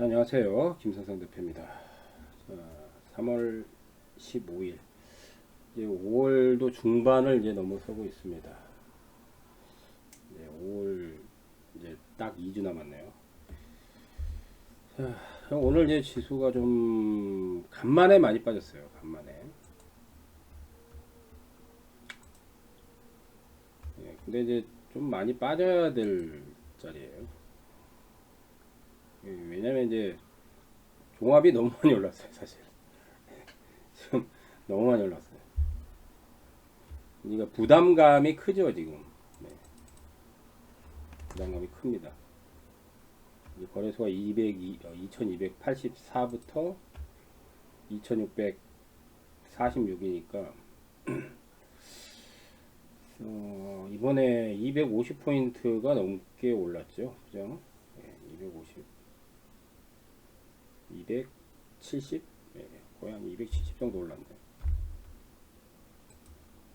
안녕하세요. 김선성 대표입니다. 자, 3월 15일. 이제 5월도 중반을 이제 넘어서고 있습니다. 네, 5월 이제 딱 2주 남았네요. 자, 오늘 이제 지수가 좀 간만에 많이 빠졌어요. 간만에. 네, 근데 이제 좀 많이 빠져야 될 자리예요. 예, 왜냐면 이제 종합이 너무 많이 올랐어요 사실. 지금 너무 많이 올랐어요. 그러니까 부담감이 크죠 지금. 네. 부담감이 큽니다. 거래소가 200, 2284부터 2646이니까 어, 이번에 250포인트가 넘게 올랐죠. 그죠? 네, 250 270? 예, 거의 한 270 정도 올랐네.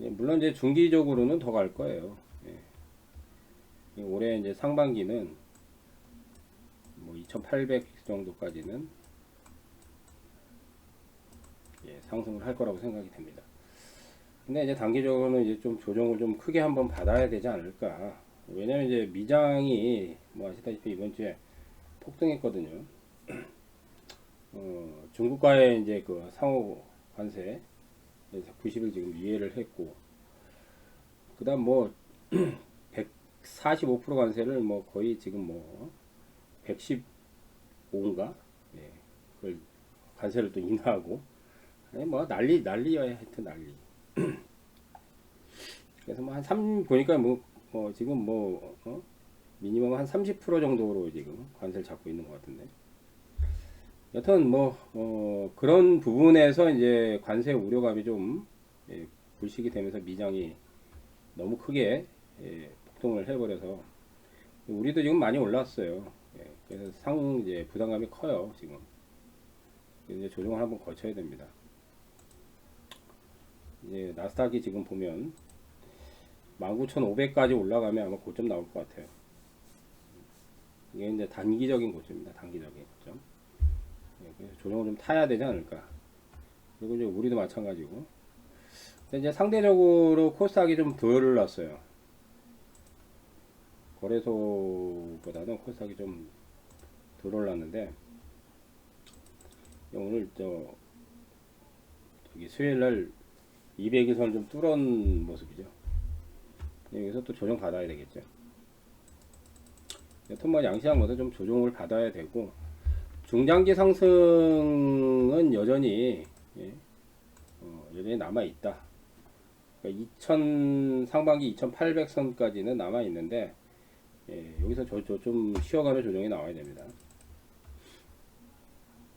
예, 물론 이제 중기적으로는 더 갈 거예요. 예. 올해 이제 상반기는 뭐 2,800 정도까지는 예, 상승을 할 거라고 생각이 됩니다. 근데 이제 단기적으로는 이제 좀 조정을 좀 크게 한번 받아야 되지 않을까. 왜냐면 이제 미장이 뭐 아시다시피 이번 주에 폭등했거든요. 어, 중국과의 이제 그 상호 관세 90일 지금 이해를 했고 그다음 뭐 145% 관세를 뭐 거의 지금 뭐 115인가? 예, 그걸 관세를 또 인하하고 아니 뭐 난리 난리야 하여튼 난리. 그래서 뭐 한 3 보니까 뭐, 뭐 지금 뭐 어? 미니멈 한 30% 정도로 지금 관세를 잡고 있는 것 같은데 여튼 뭐 어, 그런 부분에서 이제 관세 우려감이 좀 예, 불식이 되면서 미장이 너무 크게 예, 폭동을 해버려서 우리도 지금 많이 올랐어요. 예, 그래서 상 이제 부담감이 커요 지금. 이제 조정을 한번 거쳐야 됩니다. 이제 나스닥이 지금 보면 19,500까지 올라가면 아마 고점 나올 것 같아요. 이게 이제 단기적인 고점입니다. 단기적인 조정을 좀 타야 되지 않을까. 그리고 이제 우리도 마찬가지고. 이제 상대적으로 코스닥이 좀덜 올랐어요. 거래소보다는 코스닥이 좀 덜 올랐는데 오늘 저 저기 수요일 날 200일선을 좀 뚫은 모습이죠. 여기서 또 조정 받아야 되겠죠. 여튼 뭐 양시장마다 좀 조정을 받아야 되고 중장기 상승은 여전히 예, 어, 여전히 남아 있다. 그러니까 2000 상반기 2,800선까지는 남아 있는데 예, 여기서 저, 저, 좀 쉬어가는 조정이 나와야 됩니다.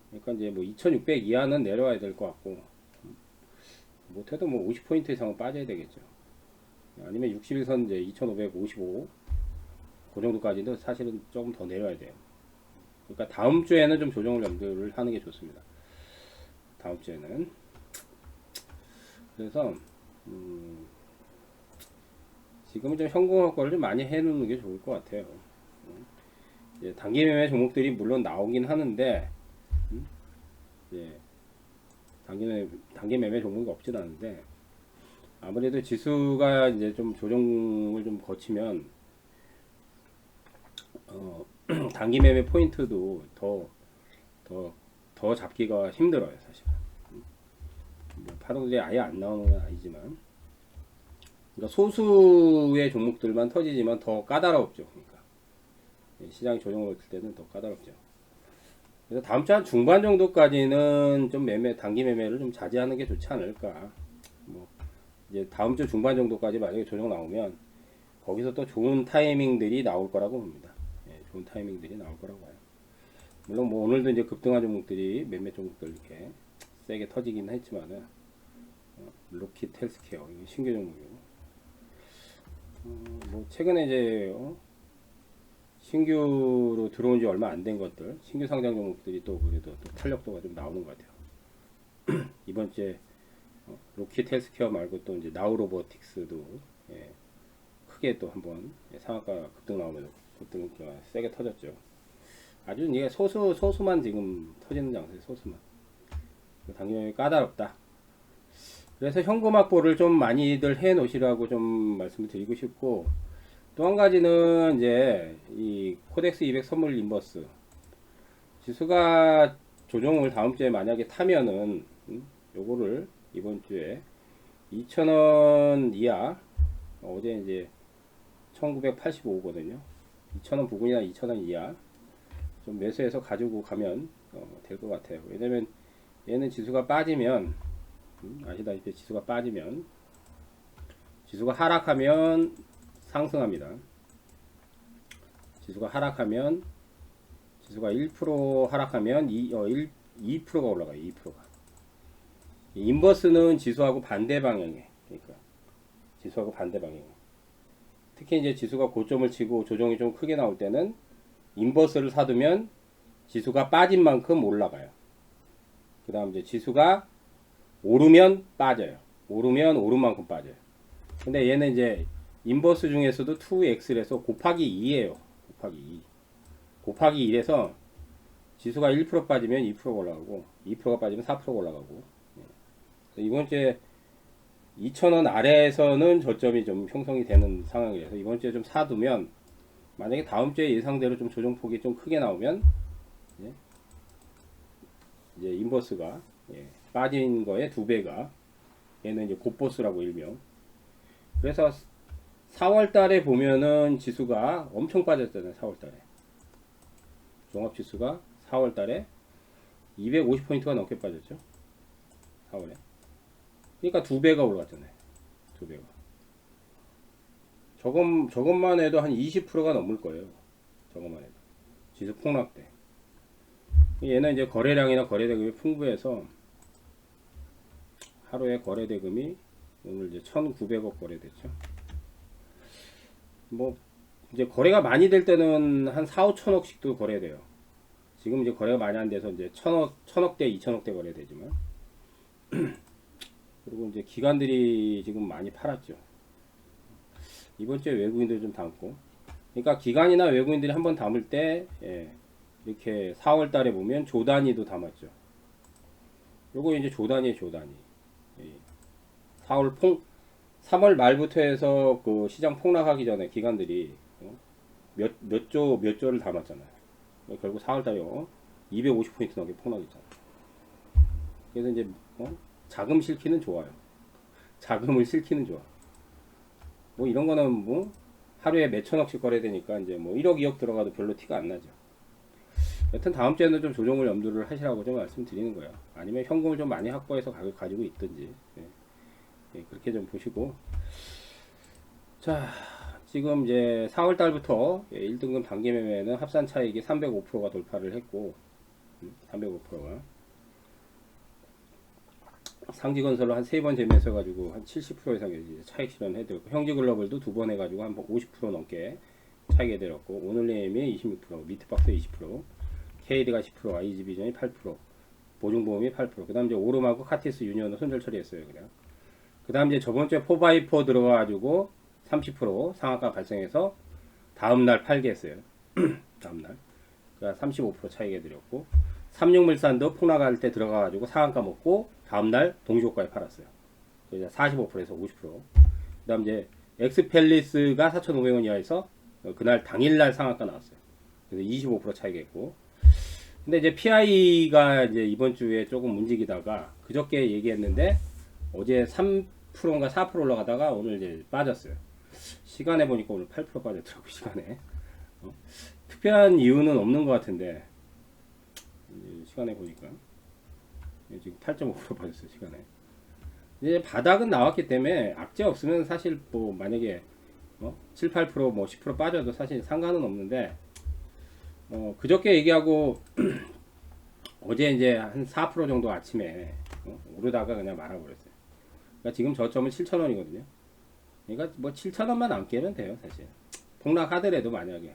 그러니까 이제 뭐 2,600 이하는 내려와야 될 것 같고 못해도 뭐 50포인트 이상은 빠져야 되겠죠. 아니면 61선 이제 2,555 그 정도까지도 사실은 조금 더 내려야 돼요. 그러니까 다음 주에는 좀 조정을 염두를 하는 게 좋습니다. 다음 주에는 그래서 음, 지금은 좀 현금화거를 좀 많이 해놓는 게 좋을 것 같아요. 음, 이제 단기 매매 종목들이 물론 나오긴 하는데 음, 이제 단기 매매, 단기 매매 종목이 없진 않은데 아무래도 지수가 이제 좀 조정을 좀 거치면 어, 단기 매매 포인트도 더, 더, 더 잡기가 힘들어요, 사실. 뭐 파동들이 아예 안 나오는 건 아니지만. 그러니까 소수의 종목들만 터지지만 더 까다롭죠, 그러니까. 예, 시장이 조정을 거칠 때는 더 까다롭죠. 그래서 다음 주 한 중반 정도까지는 좀 매매, 단기 매매를 좀 자제하는 게 좋지 않을까. 뭐, 이제 다음 주 중반 정도까지 만약에 조정 나오면 거기서 또 좋은 타이밍들이 나올 거라고 봅니다. 좋은 타이밍들이 나올 거라고 봐요. 물론 뭐 오늘도 이제 급등한 종목들이 몇몇 종목들 이렇게 세게 터지긴 했지만은 어, 로킷 헬스케어 이거 신규 종목이고 어, 뭐 최근에 이제 어, 신규로 들어온 지 얼마 안 된 것들 신규 상장 종목들이 또 그래도 또 탄력도가 좀 나오는 것 같아요. 이번 주에 어, 로킷 헬스케어 말고 또 이제 나우로보틱스도 예, 크게 또 한번 상한가 급등 나오면서 급등가 세게 터졌죠. 아주 이게 소수 소수만 지금 터지는 장세예요. 소수만. 당연히 까다롭다. 그래서 현금 확보를 좀 많이들 해 놓으시라고 좀 말씀을 드리고 싶고 또 한 가지는 이제 이 코덱스 200 선물 인버스 지수가 조정을 다음 주에 만약에 타면은 음, 요거를 이번 주에 2,000원 이하 어제 이제 1985거든요. 2,000원 부근이나 2,000원 이하 좀 매수해서 가지고 가면 어, 될 것 같아요. 왜냐면 얘는 지수가 빠지면 음, 아시다시피 지수가 빠지면 지수가 하락하면 상승합니다. 지수가 하락하면 지수가 1% 하락하면 2, 어, 1, 2%가 올라가요. 2%가. 인버스는 지수하고 반대 방향에 그러니까 지수하고 반대 방향. 특히 이제 지수가 고점을 치고 조정이 좀 크게 나올 때는 인버스를 사두면 지수가 빠진 만큼 올라가요. 그 다음 이제 지수가 오르면 빠져요. 오르면 오른 만큼 빠져요. 근데 얘는 이제 인버스 중에서도 2x에서 곱하기 2예요. 곱하기 2. 곱하기 1에서 지수가 1% 빠지면 2% 올라가고 2%가 빠지면 4% 올라가고 예. 이번 주에 2,000원 아래에서는 저점이 좀 형성이 되는 상황이라서 이번 주에 좀 사두면 만약에 다음 주에 예상대로 좀 조정폭이 좀 크게 나오면 예, 이제 인버스가 예, 빠진 거에 두 배가 얘는 이제 곧보스라고 일명. 그래서 4월 달에 보면은 지수가 엄청 빠졌잖아요 4월 달에. 종합 지수가 4월 달에 250포인트가 넘게 빠졌죠 4월에 그러니까 두 배가 올라갔잖아요. 두 배가. 저것, 저것만 해도 한 20%가 넘을 거예요. 저것만 해도. 지수 폭락 때. 얘는 이제 거래량이나 거래대금이 풍부해서 하루에 거래대금이 오늘 이제 1,900억 거래됐죠. 뭐 이제 거래가 많이 될 때는 한 4, 5천억씩도 거래돼요. 지금 이제 거래가 많이 안 돼서 이제 천억, 천억대, 이천억대 거래되지만 그리고 이제 기관들이 지금 많이 팔았죠. 이번 주에 외국인들 좀 담고 그러니까 기관이나 외국인들이 한번 담을 때 예, 이렇게 4월 달에 보면 조단위도 담았죠. 요거 이제 조단위에 조단위. 4월 폭 3월 말부터 해서 그 시장 폭락하기 전에 기관들이 어, 몇, 몇 조, 몇 조를 담았잖아요. 결국 4월 달에 어, 250포인트 넘게 폭락했잖아요. 그래서 이제, 어, 자금 실기는 좋아요. 자금을 실기는 좋아. 뭐 이런 거는 뭐 하루에 몇 천 억씩 거래되니까 이제 뭐 1억, 2억 들어가도 별로 티가 안 나죠. 여튼 다음 주에는 좀 조정을 염두를 하시라고 좀 말씀드리는 거예요. 아니면 현금을 좀 많이 확보해서 가격 가지고 있든지. 예. 예, 그렇게 좀 보시고. 자, 지금 이제 4월 달부터 1등급 단기 매매는 합산 차익이 305%가 돌파를 했고, 305%가. 상지건설로 한 세 번 재매서 가지고 한 70% 이상의 이제 차익 실현해드렸고, 형지글로벌도 두 번 해가지고 한 50% 넘게 차익 해드렸고, 오늘레임이 26%, 미트박스 20%, KD가 10%, IG비전이 8%, 보증보험이 8%, 그 다음 이제 오르마고 카티스 유니언도 손절 처리했어요, 그냥. 그 다음 이제 저번 주에 4x4 들어가가지고 30% 상한가 발생해서 다음날 팔게 했어요. 다음날. 그러니까 35% 차익 해드렸고, 36물산도 폭락할 때 들어가가지고 상한가 먹고, 다음날 동시효과에 팔았어요. 그래서 45%에서 50%. 그 다음 이제 엑스펠리스가 4,500원 이하에서 그날 당일날 상한가 나왔어요. 그래서 25% 차익 했고, 근데 이제 PI가 이제 이번 주에 조금 움직이다가 그저께 얘기했는데 어제 3%인가 4% 올라가다가 오늘 이제 빠졌어요. 시간에 보니까 오늘 8% 빠졌더라고 시간에. 어? 특별한 이유는 없는 것 같은데 시간에 보니까 지금 8.5% 빠졌어요 시간에. 이제 바닥은 나왔기 때문에 악재 없으면 사실 뭐 만약에 어? 7, 8%뭐 10% 빠져도 사실 상관은 없는데 어, 그저께 얘기하고 어제 이제 한 4% 정도 아침에 어, 오르다가 그냥 말아버렸어요. 그러니까 지금 저점은 7,000원이거든요. 그러니까 뭐 7,000원만 안 깨면 돼요, 사실. 폭락하더라도 만약에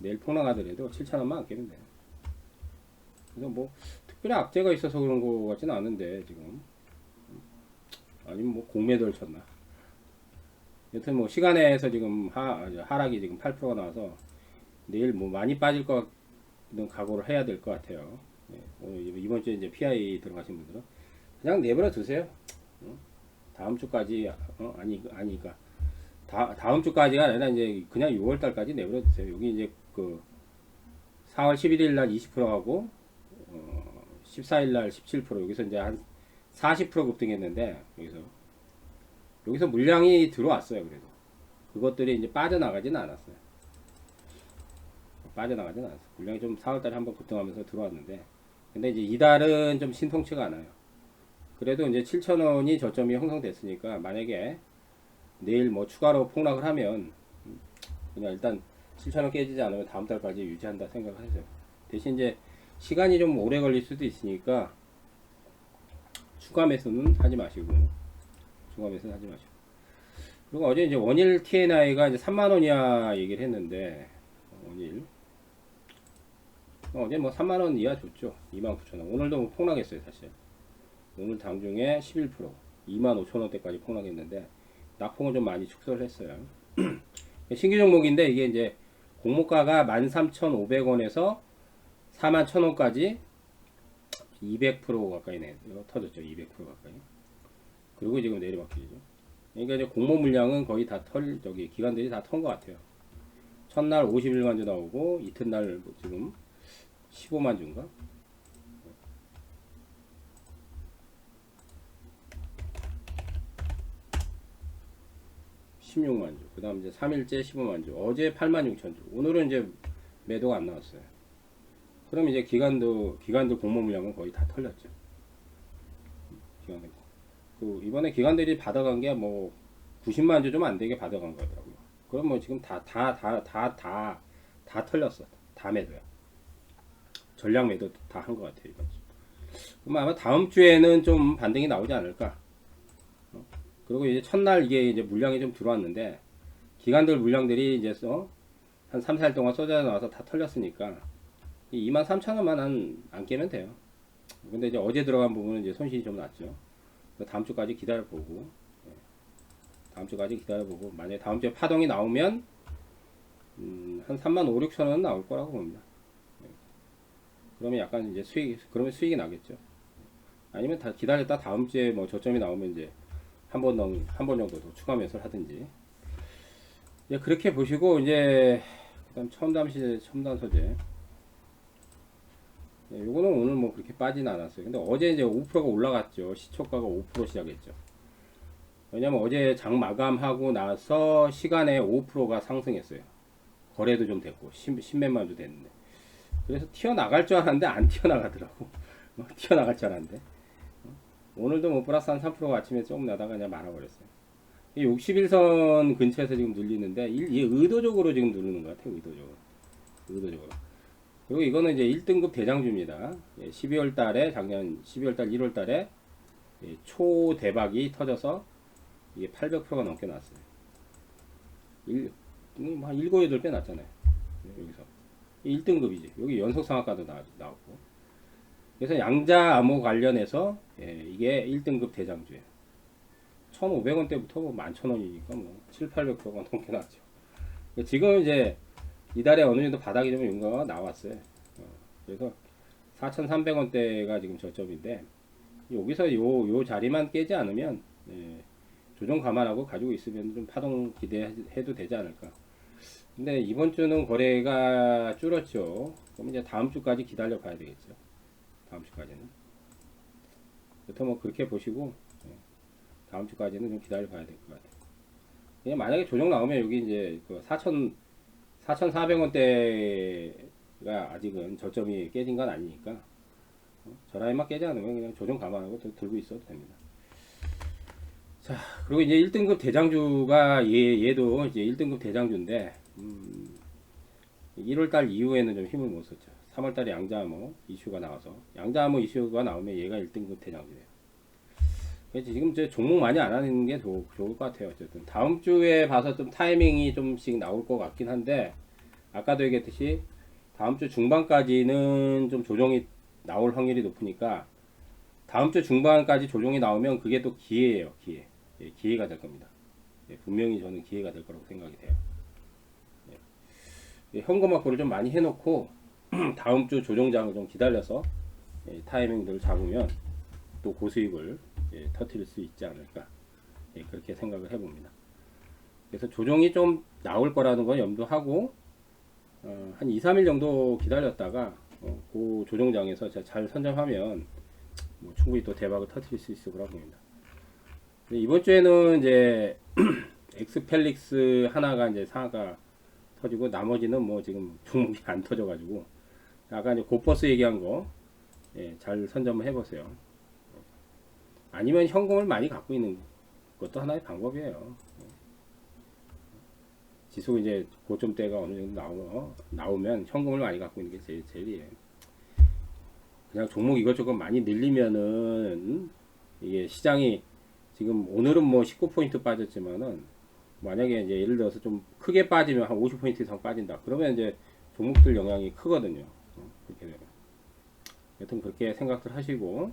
내일 폭락하더라도 7,000원만 안 깨면 돼요. 그래서 뭐 특별히 악재가 있어서 그런 거 같지는 않은데 지금 아니면 뭐 공매도를 쳤나. 여튼 뭐 시간에서 지금 하, 하락이 지금 8%가 나와서 내일 뭐 많이 빠질 것는 각오를 해야 될 것 같아요. 예, 오늘 이번 주에 이제 PI 들어가신 분들은 그냥 내버려 두세요. 어? 다음 주까지 어? 아니 아니까 다 다음 주까지가 아니라 이제 그냥 6월 달까지 내버려 두세요. 여기 이제 그 4월 11일 날 20%하고 어, 14일 날 17% 여기서 이제 한 40% 급등했는데 여기서 여기서 물량이 들어왔어요. 그래도 그것들이 이제 빠져나가지는 않았어요. 빠져나가지는 않았어요. 물량이 좀 4월달에 한번 급등하면서 들어왔는데 근데 이제 이달은 좀 신통치가 않아요. 그래도 이제 7,000원이 저점이 형성됐으니까 만약에 내일 뭐 추가로 폭락을 하면 음, 그냥 일단 7,000원 깨지지 않으면 다음 달까지 유지한다 생각하세요. 대신 이제 시간이 좀 오래 걸릴 수도 있으니까 추가 매수는 하지 마시고 추가 매수는 하지 마시고. 그리고 어제 이제 원일 TNI가 이제 3만 원이야 얘기를 했는데 원일. 어제 뭐 3만 원 이하 줬죠. 2만 9천 원. 오늘도 뭐 폭락했어요 사실. 오늘 당중에 11% 2만 5천 원대까지 폭락했는데 낙폭은 좀 많이 축소를 했어요. 신규 종목인데 이게 이제 공모가가 13,500원에서 4만 1,000원까지 200% 가까이 내 터졌죠 200% 가까이 그리고 지금 내리막길이죠 그러니까 이제 공모 물량은 거의 다 털 저기 기관들이 다 턴 것 같아요 첫날 51만 주 나오고 이튿날 뭐 지금 15만 주인가 16만 주. 그 다음 이제 3일째 15만 주. 어제 8만 6천 주. 오늘은 이제 매도가 안 나왔어요. 그럼 이제 기간도, 기간도 공모 물량은 거의 다 털렸죠. 기간들. 그, 이번에 기관들이 받아간 게 뭐 90만 주 좀 안 되게 받아간 거더라고요. 그럼 뭐 지금 다, 다, 다, 다, 다, 다 털렸어. 다 매도야. 전량 매도 다 한 것 같아요, 이번 주. 그럼 아마 다음 주에는 좀 반등이 나오지 않을까. 그리고 이제 첫날 이게 이제 물량이 좀 들어왔는데 기관들 물량들이 이제 써, 한 3, 4일 동안 쏟아 나와서 다 털렸으니까 2만 3천 원만 안, 안 깨면 돼요. 근데 이제 어제 들어간 부분은 이제 손실이 좀 났죠. 다음 주까지 기다려보고 예. 다음 주까지 기다려보고 만약에 다음 주에 파동이 나오면 음, 한 3만 5, 6천 원 나올 거라고 봅니다. 예. 그러면 약간 이제 수익 그러면 수익이 나겠죠. 아니면 다 기다렸다 다음 주에 뭐 저점이 나오면 이제 한번 한번 정도 더 추가 매수를 하든지 예, 그렇게 보시고 이제 그 다음 첨단 시제 첨단 소재 예, 요거는 오늘 뭐 그렇게 빠지는 않았어요. 근데 어제 이제 5%가 올라갔죠. 시초가가 5% 시작했죠. 왜냐면 어제 장 마감하고 나서 시간에 5%가 상승했어요. 거래도 좀 됐고 10, 10몇만 주 됐는데 그래서 튀어나갈 줄 알았는데 안 튀어나가더라고. 튀어나갈 줄 알았는데 오늘도 뭐 플러스 한 3%가 아침에 조금 나다가 그냥 말아버렸어요. 61선 근처에서 지금 눌리는데 이 의도적으로 지금 누르는 것 같아요. 의도적으로. 의도적으로. 그리고 이거는 이제 1등급 대장주입니다. 12월 달에 작년 12월 달 1월 달에 초 대박이 터져서 이게 800%가 넘게 나왔어요. 1, 한 7, 8배 났잖아요. 여기서. 1등급이지. 여기 연속 상한가도 나, 나왔고. 그래서 양자 암호 관련해서 예, 이게 1등급 대장주예요. 1,500원 대부터 뭐 11,000원이니까 뭐 7, 800%가 넘게 나왔죠. 지금 이제 이달에 어느 정도 바닥이 좀 윤가가 나왔어요. 어, 그래서 4,300원대가 지금 저점인데 여기서 요, 요 자리만 깨지 않으면 예, 조정 감안하고 가지고 있으면 좀 파동 기대해도 되지 않을까. 근데 이번 주는 거래가 줄었죠. 그럼 이제 다음 주까지 기다려 봐야 되겠죠. 다음 주까지는. 여튼 뭐 그렇게 보시고 예, 다음 주까지는 좀 기다려 봐야 될 것 같아요. 만약에 조정 나오면 여기 이제 그 4천 4,400원대가 아직은 저점이 깨진 건 아니니까 어, 저 라인만 깨지 않으면 그냥 조정 감안하고 들고 있어도 됩니다. 자 그리고 이제 1등급 대장주가 얘, 얘도 이제 1등급 대장주인데 음, 1월달 이후에는 좀 힘을 못 썼죠. 3월달에 양자암호 이슈가 나와서 양자암호 이슈가 나오면 얘가 1등급 대장주예요. 지금 이제 종목 많이 안 하는 게 좋, 좋을 것 같아요. 어쨌든 다음 주에 봐서 좀 타이밍이 좀씩 나올 것 같긴 한데 아까도 얘기했듯이 다음 주 중반까지는 좀 조정이 나올 확률이 높으니까 다음 주 중반까지 조정이 나오면 그게 또 기회예요. 기회. 예, 기회가 될 겁니다. 예, 분명히 저는 기회가 될 거라고 생각이 돼요. 예, 현금 확보를 좀 많이 해놓고 다음 주 조정장을 좀 기다려서 예, 타이밍들을 잡으면 또 고수익을 예, 터뜨릴 수 있지 않을까 예, 그렇게 생각을 해봅니다. 그래서 조정이 좀 나올 거라는 건 염두하고 어, 한 2, 3일 정도 기다렸다가 어, 그 조정장에서 잘 선점하면 뭐 충분히 또 대박을 터뜨릴 수 있을 거라고 봅니다. 이번 주에는 이제 엑스펠릭스 하나가 이제 상하가 터지고 나머지는 뭐 지금 종목이 안 터져가지고 아까 이제 고버스 얘기한 거 예, 잘 선점을 해보세요. 아니면 현금을 많이 갖고 있는 것도 하나의 방법이에요. 지수 이제 고점대가 어느 정도 나오, 나오면 현금을 많이 갖고 있는 게 제일, 제일이에요. 그냥 종목 이것저것 많이 늘리면은 이게 시장이 지금 오늘은 뭐 19포인트 빠졌지만은 만약에 이제 예를 들어서 좀 크게 빠지면 한 50포인트 이상 빠진다. 그러면 이제 종목들 영향이 크거든요. 어, 그렇게 되면. 여튼 그렇게 생각들 하시고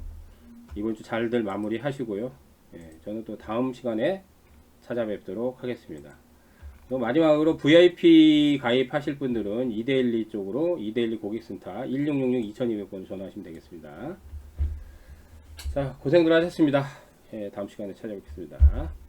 이번 주 잘들 마무리 하시고요. 예, 저는 또 다음 시간에 찾아뵙도록 하겠습니다. 또 마지막으로 VIP 가입하실 분들은 2대12 쪽으로 2대12 고객센터 1666-2200번 전화하시면 되겠습니다. 자, 고생들 하셨습니다. 예, 다음 시간에 찾아뵙겠습니다.